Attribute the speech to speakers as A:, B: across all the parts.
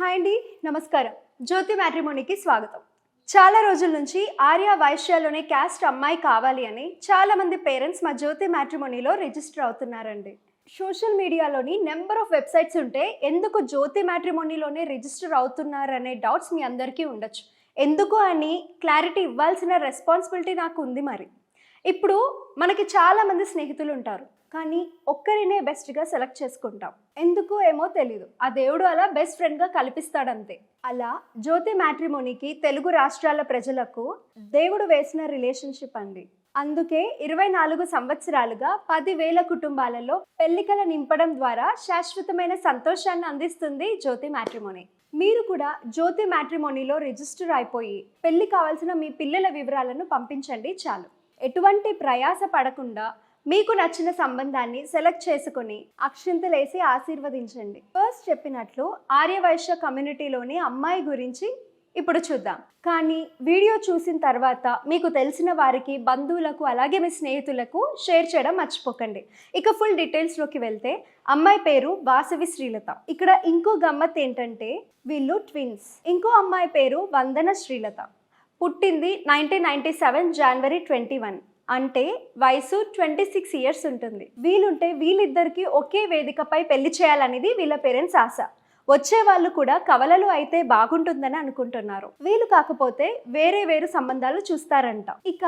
A: Hi అండి నమస్కారం. జ్యోతి మ్యాట్రిమోనీకి స్వాగతం. చాలా రోజుల నుంచి ఆర్య వైశ్యాలోనే క్యాస్ట్ అమ్మాయి కావాలి అని చాలా మంది పేరెంట్స్ మా జ్యోతి మ్యాట్రిమోనీలో రిజిస్టర్ అవుతున్నారండి. సోషల్ మీడియాలోని నెంబర్ ఆఫ్ వెబ్సైట్స్ ఉంటే ఎందుకు జ్యోతి మ్యాట్రిమోనీలోనే రిజిస్టర్ అవుతున్నారనే డౌట్స్ మీ అందరికీ ఉండొచ్చు. ఎందుకు అని క్లారిటీ ఇవ్వాల్సిన రెస్పాన్సిబిలిటీ నాకు ఉంది మరి. ఇప్పుడు మనకి చాలా మంది స్నేహితులు ఉంటారు కానీ ఒక్కరినే బెస్ట్గా సెలెక్ట్ చేసుకుంటాం. ఎందుకు ఏమో తెలీదు. ఆ దేవుడు అలా బెస్ట్ ఫ్రెండ్గా కల్పిస్తాడంతే. అలా జ్యోతి మ్యాట్రిమోనీకి తెలుగు రాష్ట్రాల ప్రజలకు దేవుడు వేసిన రిలేషన్షిప్ అండి. అందుకే ఇరవై నాలుగు సంవత్సరాలుగా పదివేల కుటుంబాలలో పెళ్ళికల నింపడం ద్వారా శాశ్వతమైన సంతోషాన్ని అందిస్తుంది జ్యోతి మ్యాట్రిమోనీ. మీరు కూడా జ్యోతి మ్యాట్రిమోనీలో రిజిస్టర్ అయిపోయి పెళ్ళి కావాల్సిన మీ పిల్లల వివరాలను పంపించండి చాలు. ఎటువంటి ప్రయాస పడకుండా మీకు నచ్చిన సంబంధాన్ని సెలెక్ట్ చేసుకుని అక్షింతలేసి ఆశీర్వదించండి. ఫస్ట్ చెప్పినట్లు ఆర్యవైశ్య కమ్యూనిటీలోని అమ్మాయి గురించి ఇప్పుడు చూద్దాం. కానీ వీడియో చూసిన తర్వాత మీకు తెలిసిన వారికి బంధువులకు అలాగే మీ స్నేహితులకు షేర్ చేయడం మర్చిపోకండి. ఇక ఫుల్ డీటెయిల్స్లోకి వెళ్తే అమ్మాయి పేరు వాసవి శ్రీలత. ఇక్కడ ఇంకో గమ్మత్ ఏంటంటే వీళ్ళు ట్విన్స్. ఇంకో అమ్మాయి పేరు వందన శ్రీలత. పుట్టింది nineteen ninety seven January twenty one అంటే వయసు ట్వంటీ సిక్స్ ఇయర్స్ ఉంటుంది. వీలుంటే వీళ్ళిద్దరికీ ఒకే వేదికపై పెళ్ళి చేయాలనేది వీళ్ళ పేరెంట్స్ ఆశ. వచ్చే వాళ్ళు కూడా కవలలు అయితే బాగుంటుందని అనుకుంటున్నారు. వీలు కాకపోతే వేరే వేరు సంబంధాలు చూస్తారంట. ఇక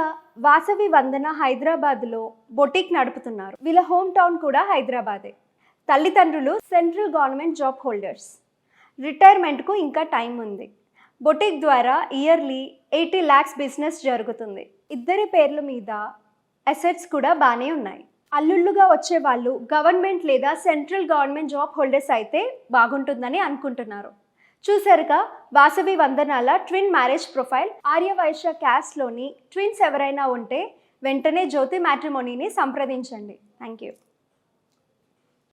A: వాసవి వందన హైదరాబాద్లో బొటిక్ నడుపుతున్నారు. వీళ్ళ హోమ్ టౌన్ కూడా హైదరాబాదే. తల్లిదండ్రులు సెంట్రల్ గవర్నమెంట్ జాబ్ హోల్డర్స్. రిటైర్మెంట్కు ఇంకా టైం ఉంది. బొటిక్ ద్వారా ఇయర్లీ ఎయిటీ ల్యాక్స్ బిజినెస్ జరుగుతుంది. ఇద్దరి పేర్ల మీద అసెట్స్ కూడా బాగానే ఉన్నాయి. అల్లుళ్ళుగా వచ్చే వాళ్ళు గవర్నమెంట్ లేదా సెంట్రల్ గవర్నమెంట్ జాబ్ హోల్డర్స్ అయితే బాగుంటుందని అనుకుంటున్నారు. చూసారుగా Vasavi వందనాల twin marriage profile Aryavysya క్యాస్ట్లోని ట్విన్స్ ఎవరైనా ఉంటే వెంటనే జ్యోతి మ్యాట్రిమోనీని సంప్రదించండి. Thank you.